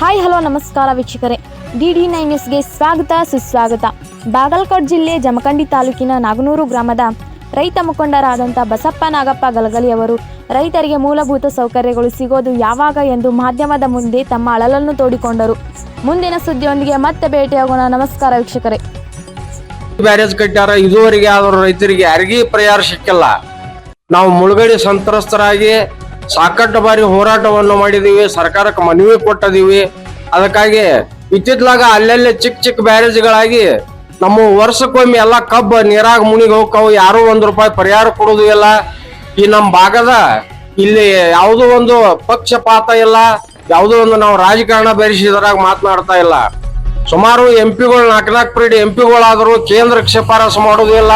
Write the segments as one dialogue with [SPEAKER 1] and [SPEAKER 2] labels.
[SPEAKER 1] Hi, hello, ನಮಸ್ಕಾರ ವೀಕ್ಷಕರೇ. D D nine ನ್ಯೂಸ್ಗೆ ಸ್ವಾಗತ, ಸುಸ್ವಾಗತ. ಬಾಗಲಕೋಟ್ ಜಿಲ್ಲೆ ಜಮಖಂಡಿ ತಾಲೂಕಿನ ನಾಗನೂರು ಗ್ರಾಮದ ರೈತ ಮುಖಂಡರಾದಂಥ ಬಸಪ್ಪ ನಾಗಪ್ಪ ಗಲಗಲಿ ಅವರು ರೈತರಿಗೆ ಮೂಲಭೂತ ಸೌಕರ್ಯಗಳು ಸಿಗೋದು ಯಾವಾಗ ಎಂದು ಮಾಧ್ಯಮದ ಮುಂದೆ ತಮ್ಮ ಅಳಲನ್ನು ತೋಡಿಕೊಂಡರು. ಮುಂದಿನ ಸುದ್ದಿಯೊಂದಿಗೆ ಮತ್ತೆ ಭೇಟಿಯಾಗೋಣ. ನಮಸ್ಕಾರ ವೀಕ್ಷಕರೇ.
[SPEAKER 2] ಬ್ಯಾರೇಜ್ ಕಟ್ಟಾರ ಇದುವರೆಗೆ ಆದರೂ ರೈತರಿಗೆ ಯಾರಿಗೂ ಪರಿಹಾರ ಸಿಕ್ಕಿಲ್ಲ. ನಾವು ಮುಳುಗಡೆ ಸಂತ್ರಸ್ತರಾಗಿ ಸಾಕಷ್ಟು ಬಾರಿ ಹೋರಾಟವನ್ನು ಮಾಡಿದೀವಿ, ಸರ್ಕಾರಕ್ಕೆ ಮನವಿ ಕೊಟ್ಟಿದೀವಿ. ಅದಕ್ಕಾಗಿ ಇತ್ತಿತ್ಲಾಗ ಅಲ್ಲೆಲ್ಲೇ ಚಿಕ್ಕ ಚಿಕ್ಕ ಬ್ಯಾರೇಜ್ಗಳಾಗಿ ನಮ್ಮ ವರ್ಷಕ್ಕೊಮ್ಮೆ ಎಲ್ಲ ಕಬ್ಬು ನೀರಾಗ ಮುನಿಗೆ ಹೋಗ್ತಾವು ಯಾರು ಒಂದ್ ರೂಪಾಯಿ ಪರಿಹಾರ ಕೊಡೋದು ಇಲ್ಲ. ಈ ನಮ್ಮ ಭಾಗದ ಇಲ್ಲಿ ಯಾವುದೋ ಒಂದು ಪಕ್ಷಪಾತ ಇಲ್ಲ, ಯಾವುದೋ ಒಂದು ನಾವು ರಾಜಕಾರಣ ಬೆರೆಸಿದ್ರಾಗ ಮಾತನಾಡ್ತಾ ಇಲ್ಲ. ಸುಮಾರು ಎಂ ಪಿಗಳು ನಾಲ್ಕು ನಾಲ್ಕು ಪೀರಿಯಡ್ ಎಂ ಪಿಗಳಾದರೂ ಕೇಂದ್ರಕ್ಕೆ ಶಿಫಾರಸು ಮಾಡೋದಿಲ್ಲ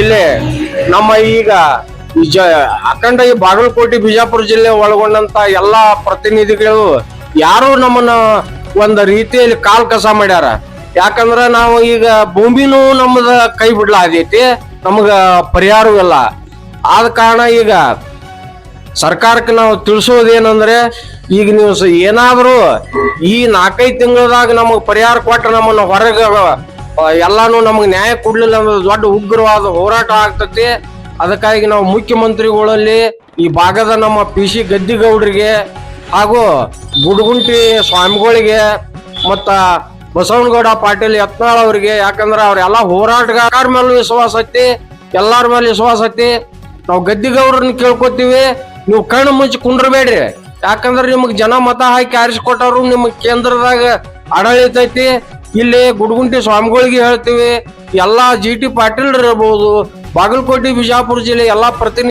[SPEAKER 2] ಇಲ್ಲಿ. ನಮ್ಮ ಈಗ ಅಖಂಡ ಈ ಬಾಗಲಕೋಟೆ, ಬಿಜಾಪುರ ಜಿಲ್ಲೆ ಒಳಗೊಂಡಂತ ಎಲ್ಲಾ ಪ್ರತಿನಿಧಿಗಳು ಯಾರು ನಮ್ಮನ್ನ ಒಂದ್ ರೀತಿಯಲ್ಲಿ ಕಾಲ್ ಕಸ ಮಾಡ್ಯಾರ. ಯಾಕಂದ್ರ ನಾವು ಈಗ ಭೂಮಿನೂ ನಮ್ಮದ ಕೈ ಬಿಡ್ಲಾದೈತಿ ನಮಗ ಪರಿಹಾರವೂ ಇಲ್ಲ. ಆದ ಕಾರಣ ಈಗ ಸರ್ಕಾರಕ್ಕೆ ನಾವು ತಿಳಿಸೋದೇನಂದ್ರೆ, ಈಗ ನೀವು ಏನಾದರೂ ಏನಾದ್ರೂ ಈ ನಾಲ್ಕೈದು ತಿಂಗಳದಾಗ ನಮಗೆ ಪರಿಹಾರ ಕೊಟ್ಟು ನಮ್ಮನ್ನು ಹೊರಗೆ ಎಲ್ಲಾನು ನಮಗೆ ನ್ಯಾಯ ಕೊಡ್ಲಿಲ್ಲ ಅಂದ್ರೆ ದೊಡ್ಡ ಉಗ್ರವಾದ ಹೋರಾಟ ಆಗ್ತತಿ. ಅದಕ್ಕಾಗಿ ನಾವು ಮುಖ್ಯಮಂತ್ರಿಗಳಲ್ಲಿ ಈ ಭಾಗದ ನಮ್ಮ ಪಿ ಸಿ ಗದ್ದಿಗೌಡರಿಗೆ ಹಾಗೂ ಗುಡುಗುಂಟಿ ಸ್ವಾಮಿಗಳಿಗೆ ಮತ್ತ ಬಸವನಗೌಡ ಪಾಟೀಲ್ ಯತ್ನಾಳ್ ಅವರಿಗೆ, ಯಾಕಂದ್ರೆ ಅವರೆಲ್ಲ ಹೋರಾಟಗಾರ. ಮೇಲೆ ವಿಶ್ವಾಸ ಐತಿ, ಎಲ್ಲಾರ ಮೇಲೆ ವಿಶ್ವಾಸ ಐತಿ. ನಾವು ಗದ್ದಿಗೌಡ್ರನ್ನ ಕೇಳ್ಕೊತೀವಿ. ನೀವು ಕಣ್ಣು ಮುಚ್ಚಿ ಕುಂಡ್ರಬೇಡ್ರಿ. ಯಾಕಂದ್ರೆ ನಿಮಗೆ ಜನ ಮತ ಹಾಕಿ ಆರಿಸ್ಕೊಟ್ಟವ್ರು ನಿಮ್ಮ ಕೇಂದ್ರದಾಗ ಆಡಳಿತ ಐತಿ. ಇಲ್ಲಿ ಗುಡ್ಗುಂಟಿ ಸ್ವಾಮಿಗಳಿಗೆ ಹೇಳ್ತೀವಿ, ಎಲ್ಲಾ ಜಿ ಟಿ ಪಾಟೀಲ್ ಇರ್ಬೋದು, ಬಾಗಲಕೋಟೆ, ಬಿಜಾಪುರ ಜಿಲ್ಲೆ ಎಲ್ಲಾ ಪ್ರತಿನಿಧಿ